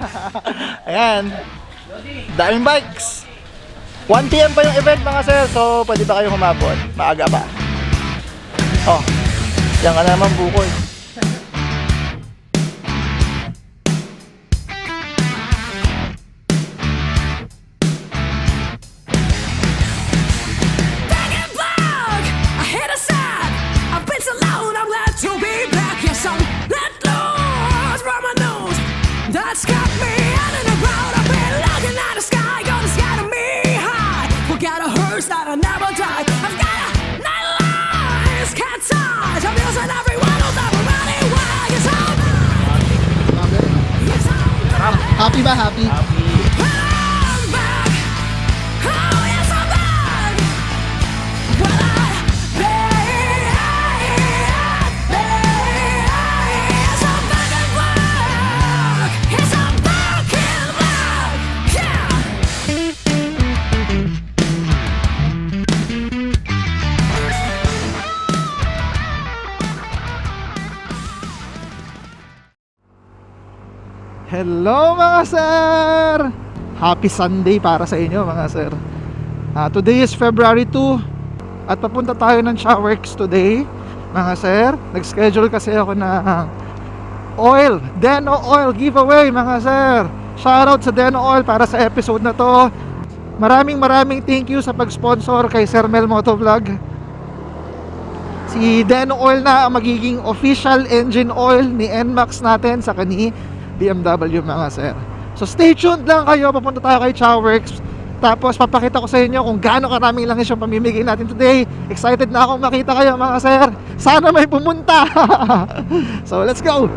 Ayan. Daming bikes. 1pm pa yung event mga sir, so pwede ba kayong humabot? Maaga pa. Oh, yan ka na naman bukoy. Bug! I Happy ba? Happy? Hello mga sir! Happy Sunday para sa inyo mga sir. Ah, today is February 2 at papunta tayo ng Showerx today mga sir. Nag-schedule kasi ako na oil, Deno Oil giveaway mga sir. Shoutout sa Deno Oil para sa episode na to. Maraming maraming thank you sa pag-sponsor kay Sir Mel Motovlog. Si Deno Oil na ang magiging official engine oil ni NMAX natin sa kani BMW mga sir. So stay tuned lang kayo, papunta tayo kay Chowworks. Tapos papakita ko sa inyo kung gaano karaming langis yung pamimigay natin today. Excited na akong makita kayo mga sir. Sana may pumunta. so let's go.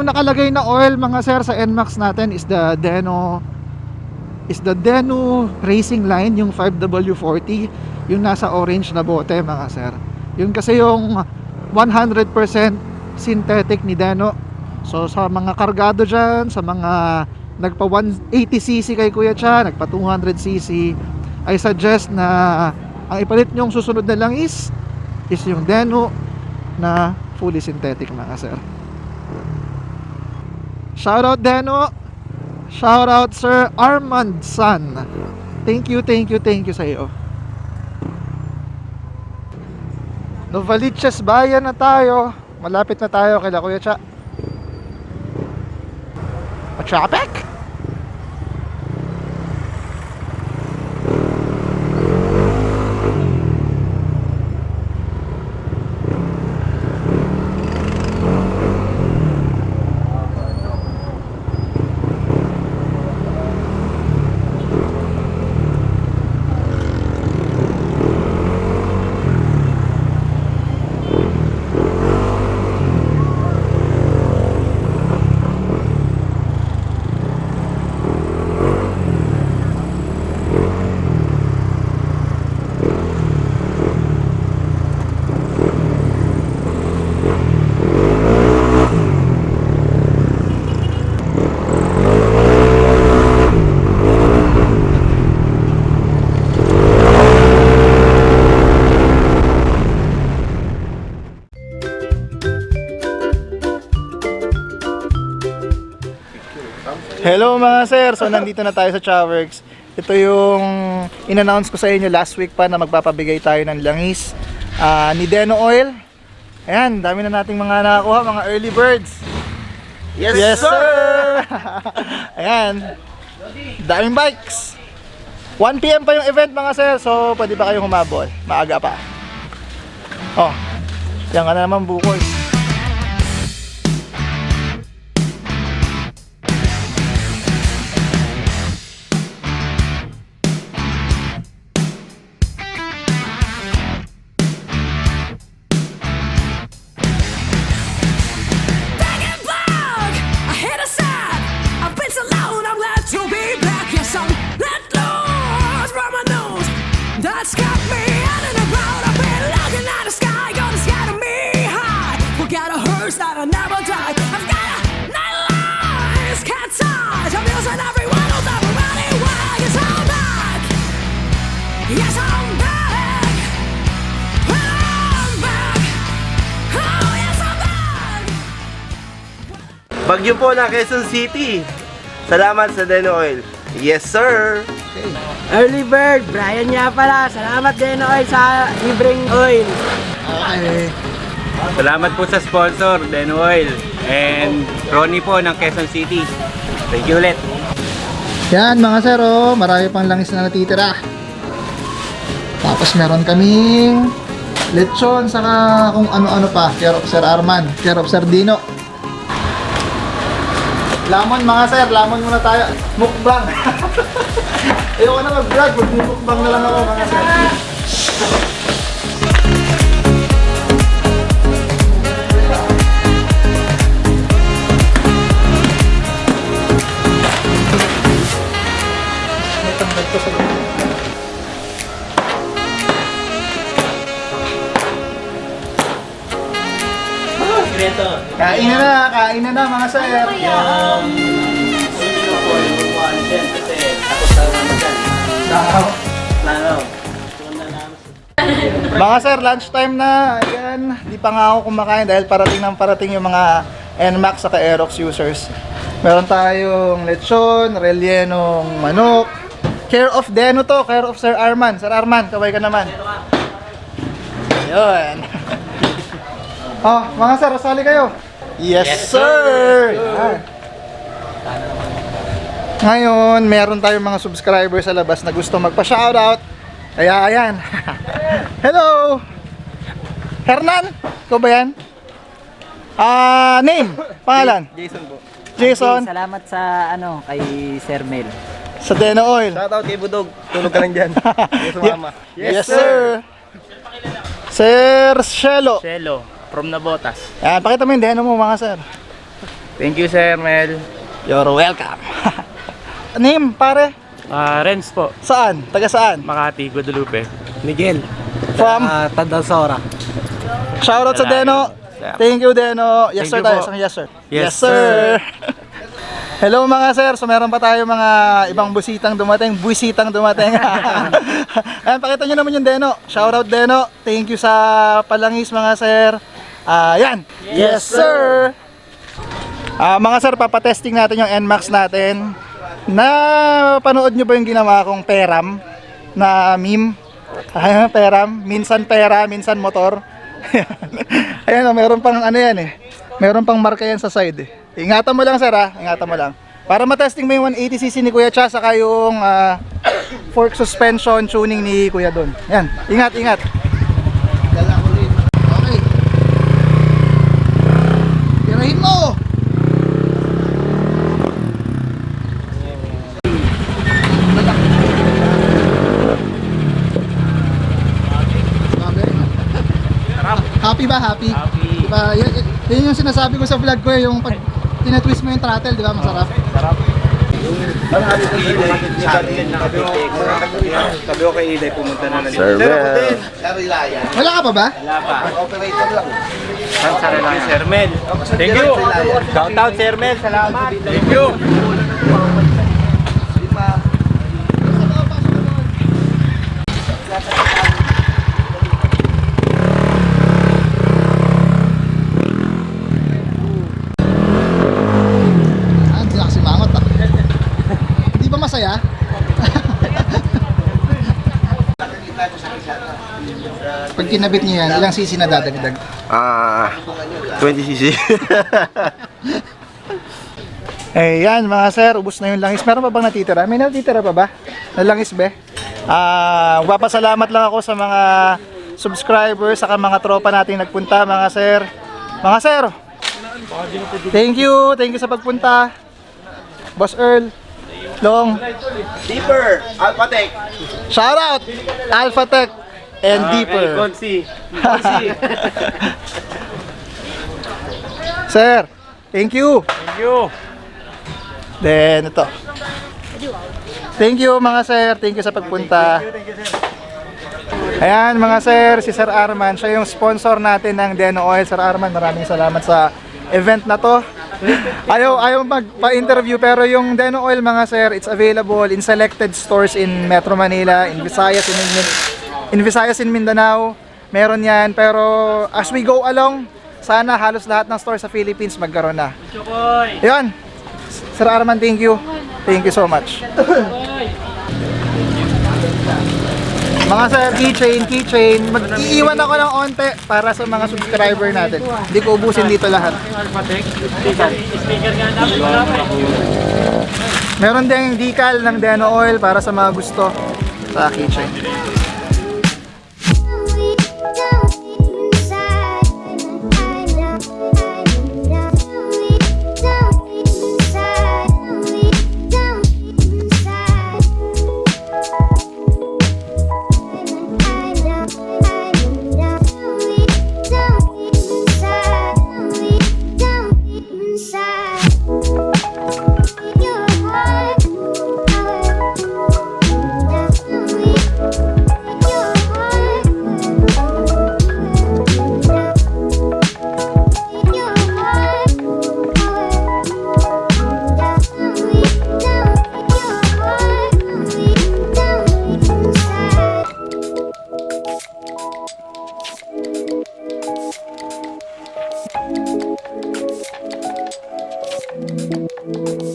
Yung nakalagay na oil mga sir sa NMAX natin is the Deno is the Deno Racing Line yung 5W40 yung nasa orange na bote mga sir. Yun kasi yung 100% synthetic ni Deno. So sa mga kargado dyan, sa mga nagpa 180cc kay Kuya Cha, nagpa 200cc, I suggest na ang ipalit nyong susunod na lang is is yung Deno na fully synthetic mga sir. Shoutout Deno. Shoutout Sir Armand San. Thank you, thank you, thank you sa iyo. Novaliches Bayan na tayo. Malapit na tayo kay Kuya Cha. Traffic? Hello mga sir, so nandito na tayo sa Chowerx. Ito yung in-announce ko sa inyo last week pa na magpapabigay tayo ng langis ah, ni Deno Oil. Ayan, dami na nating mga nakakuha, mga early birds. Yes, sir! Ayan, daming bikes. 1pm pa yung event mga sir, so pwede ba kayong humabol? Maaga pa. Oh, yan ka na naman bukoy. Bagyo po ng Quezon City. Salamat sa Deno Oil. Yes, sir. Early Bird, Brian nga pala. Salamat din oil sa libreng oil. Okay. Salamat po sa sponsor, Den Oil. And Ronnie po ng Quezon City. Thank you ulit. Yan mga sir, oh, marami pang langis na natitira. Tapos meron kaming lechon, saka kung ano-ano pa. Care of Sir Arman, care of Sir Dino. Lamon mga sir, lamon muna tayo. Mukbang. Ayoko na mag-vlog, mag-mukbang na lang ako mga sir. May Kain na na, kain na na mga sir. Mga sir, lunchtime na. Ayan, di pa nga ako kumakain dahil parating ng parating yung mga NMAX saka Aerox users. Meron tayong lechon, rellenong manok. Care of Deno to, care of Sir Arman. Sir Arman, kaway ka naman. Ayun. oh, mga sir, sali kayo. Yes, sir! Yan. Ngayon, meron tayong mga subscribers sa labas na gusto magpa-shoutout. Kaya ayan. Hello! Hernan? Ikaw ba yan? Ah, name? Pangalan? Jason po. Jason? Salamat sa ano kay Sir Mel. Sa Deno Oil. Shoutout kay Budog. Tulog ka lang dyan. Yes, mama. Yes, sir. Sir Shelo. Cello, from Nabotas. Yan, pakita mo yung Deno mo mga sir. Thank you, Sir Mel. You're welcome. name, pare? Ah, Renz po, Saan? Taga saan? Makati, Guadalupe. Miguel. From? Tandasora. Shoutout sa Deno. Thank you, Deno. Yes, Thank sir you tayo. po. Isang yes, sir. Yes, Hello mga sir. So meron pa tayo mga ibang busitang dumating. Busitang dumating. Ayan, pakita nyo naman yung Deno. Shoutout Deno. Thank you sa palangis mga sir. Ah, yan. Yes, sir. Ah, mga sir, papatesting natin yung NMAX natin. Na panood nyo ba yung ginawa kong peram na meme? Ayan, peram. Minsan pera, minsan motor. Ayan, oh, meron pang ano yan eh. Meron pang marka yan sa side eh. Ingatan mo lang sir ha, ingatan mo lang. Para matesting mo yung 180cc ni Kuya Cha saka yung ah, fork suspension tuning ni Kuya Don. Yan, ingat, ingat. Okay. Tirahin mo! Happy ba? Happy? Happy. Diba, yun, yun yung sinasabi ko sa vlog ko eh, yung pag tinatwist mo yung throttle, di ba? Masarap. Sabi ko kay Iday, pumunta na lang. Sir Mel. Wala ka pa ba? Thank you, Sir Mel. Thank you. Shout out, Sir Mel. Salamat. Thank you. Ah, hindi na kasi mangot ah. Hindi ba masaya? Pag kinabit niyo yan, ilang sisi na dadagdag? Ah, 20cc. Eh yan mga sir, ubos na yung langis. Meron pa bang natitira? May natitira pa ba? Na langis be? Ah, papasalamat lang ako sa mga subscribers saka mga tropa nating nagpunta mga sir. Mga sir. Thank you, thank you sa pagpunta. Boss Earl, Long, Deeper. Alphatech. shout out Alpha Tech and Deeper. Konsi. Sir, thank you. Thank you. Then ito. Thank you mga sir, thank you sa pagpunta. Ayan mga sir, si Sir Arman, siya yung sponsor natin ng Deno Oil. Sir Arman, maraming salamat sa event na to. Ayaw, ayaw magpa-interview pero yung Deno Oil mga sir, it's available in selected stores in Metro Manila, in Visayas, in, in, in Visayas, in Mindanao. Meron yan pero as we go along, Sana halos lahat ng store sa Philippines magkaroon na. Yun. Sir Arman, thank you. Thank you so much. Mga sir, keychain, keychain. Mag-iiwan ako ng onte para sa mga subscriber natin. Hindi ko ubusin dito lahat. Meron ding decal ng Deno Oil para sa mga gusto sa keychain.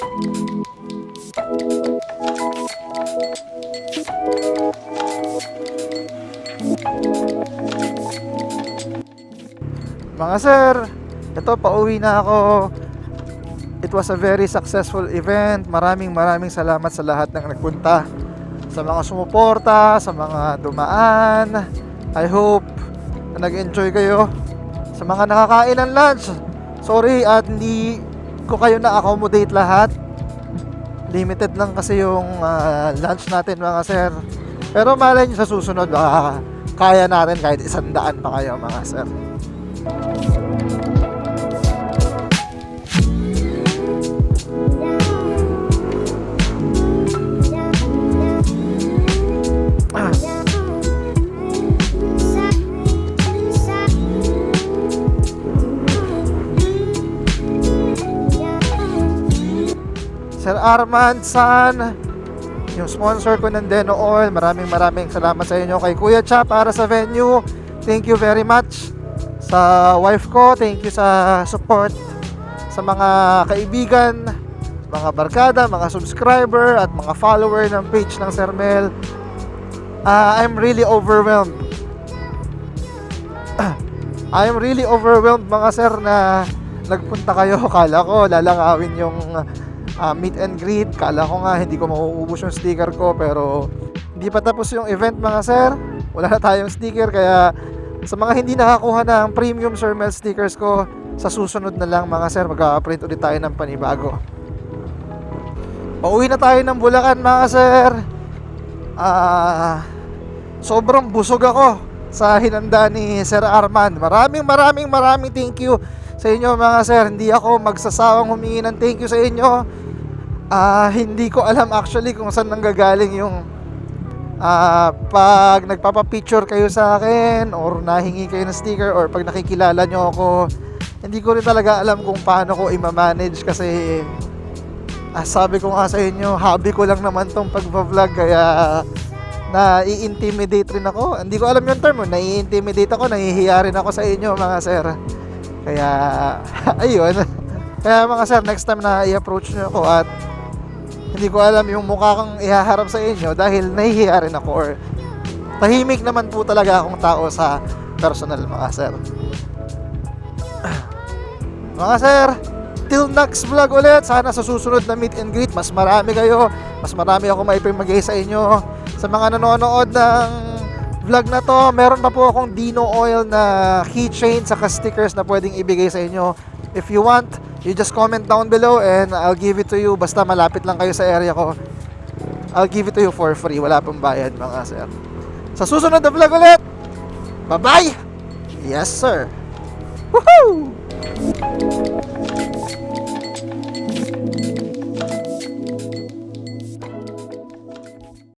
Mga sir, ito pauwi na ako. It was a very successful event. Maraming maraming salamat sa lahat ng nagpunta. Sa mga sumuporta, sa mga dumaan. I hope na nag-enjoy kayo. Sa mga nakakain ng lunch. Sorry at hindi ko kayo na-accommodate lahat. Limited lang kasi yung ah, lunch natin mga sir. Pero malay nyo sa susunod, baka kaya natin kahit isang daan pa kayo mga sir. Sir Armand San, yung sponsor ko ng Deno Oil. Maraming maraming salamat sa inyo. Kay Kuya Cha para sa venue. Thank you very much. Sa wife ko, thank you sa support. Sa mga kaibigan, mga barkada, mga subscriber, at mga follower ng page ng Sir Mel. Ah, I'm really overwhelmed. I am really overwhelmed mga sir na nagpunta kayo. Kala ko lalangawin yung ah, meet and greet. Kala ko nga hindi ko mauubos yung sticker ko pero hindi pa tapos yung event mga sir. Wala na tayong sticker kaya sa mga hindi nakakuha ng premium Sir Mel stickers ko sa susunod na lang mga sir magka-print ulit tayo ng panibago. Pauwi na tayo ng Bulacan mga sir. Ah, sobrang busog ako sa hinanda ni Sir Arman. Maraming maraming maraming thank you sa inyo mga sir. Hindi ako magsasawang humingi ng thank you sa inyo. Ah, hindi ko alam actually kung saan nanggagaling yung ah pag nagpapa-picture kayo sa akin or nahingi kayo ng sticker or pag nakikilala nyo ako hindi ko rin talaga alam kung paano ko i-manage kasi ah, sabi ko nga sa inyo hobby ko lang naman tong pagpa-vlog kaya na-i-intimidate rin ako. Hindi ko alam yung term na-i-intimidate ako nahihiya rin ako sa inyo mga sir. Kaya ayun. Kaya mga sir next time na i-approach nyo ako at hindi ko alam yung mukha kong ihaharap sa inyo dahil nahihiya rin ako or tahimik naman po talaga akong tao sa personal mga sir. Mga sir, till next vlog ulit. Sana sa susunod na meet and greet, mas marami kayo. Mas marami ako maipimagay sa inyo. Sa mga nanonood ng vlog na to, meron pa po akong Dino Oil na keychain saka stickers na pwedeng ibigay sa inyo. If you want, you just comment down below and I'll give it to you. Basta malapit lang kayo sa area ko. I'll give it to you for free. Wala pong bayad mga sir. Sa susunod na vlog ulit, bye-bye! Yes sir! Woohoo!